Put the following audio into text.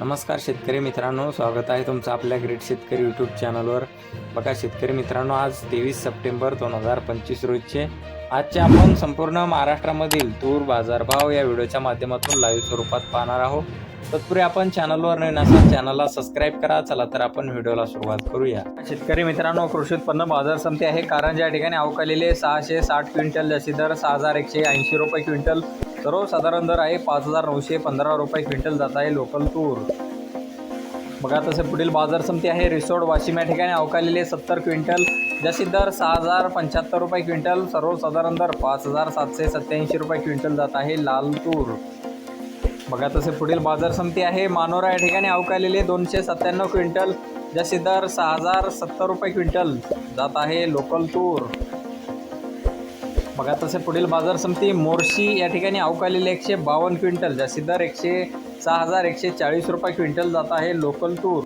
नमस्कार शेतकरी मित्रांनो स्वागत आहे तुमचं आपल्या ग्रेट शेतकरी यूट्यूब चॅनलवर बघा शेतकरी मित्रांनो आज तेवीस सप्टेंबर दोन हजार पंचवीस रोजचे आजचे आपण संपूर्ण महाराष्ट्रामधील तूर बाजारभाव या व्हिडिओच्या माध्यमातून लाईव्ह स्वरूपात पाहणार आहोत. तत्पूर्वी आपण चॅनलवर नवीन असाल चॅनलला सबस्क्राईब करा. चला तर आपण व्हिडिओला सुरुवात करूया. शेतकरी मित्रांनो कृषी उत्पन्न बाजार समिती आहे. कारण ज्या ठिकाणी अवकालेले सहाशे साठ क्विंटल जास्ती दर सहा हजार एकशे ऐंशी रुपये क्विंटल. सर्वसाधारण दर आहे पाच हजार नऊशे पंधरा रुपये क्विंटल जात आहे लोकल तूर. बघा तसे पुढील बाजार समिती आहे. रिसोड वाशिम या ठिकाणी अवकालेले सत्तर क्विंटल जशी दर सहा हजार पंच्याहत्तर रुपये क्विंटल सर्वसाधारण दर पाच हजार सातशे सत्याऐंशी रुपये क्विंटल जात आहे लाल तूर बघा तसे पुढील बाजार समिती आहे. मानोरा या ठिकाणी अवकालेले दोनशे सत्त्याण्णव क्विंटल जशी दर सहा हजार सत्तर रुपये क्विंटल जात आहे लोकल तूर बघा तसे पुढील बाजार समिती मोर्शी या ठिकाणी अवकालेले एकशे बावन्न क्विंटल जशी दर एकशे सहा हजार एकशे चाळीस रुपये क्विंटल जात आहे. लोकल तूर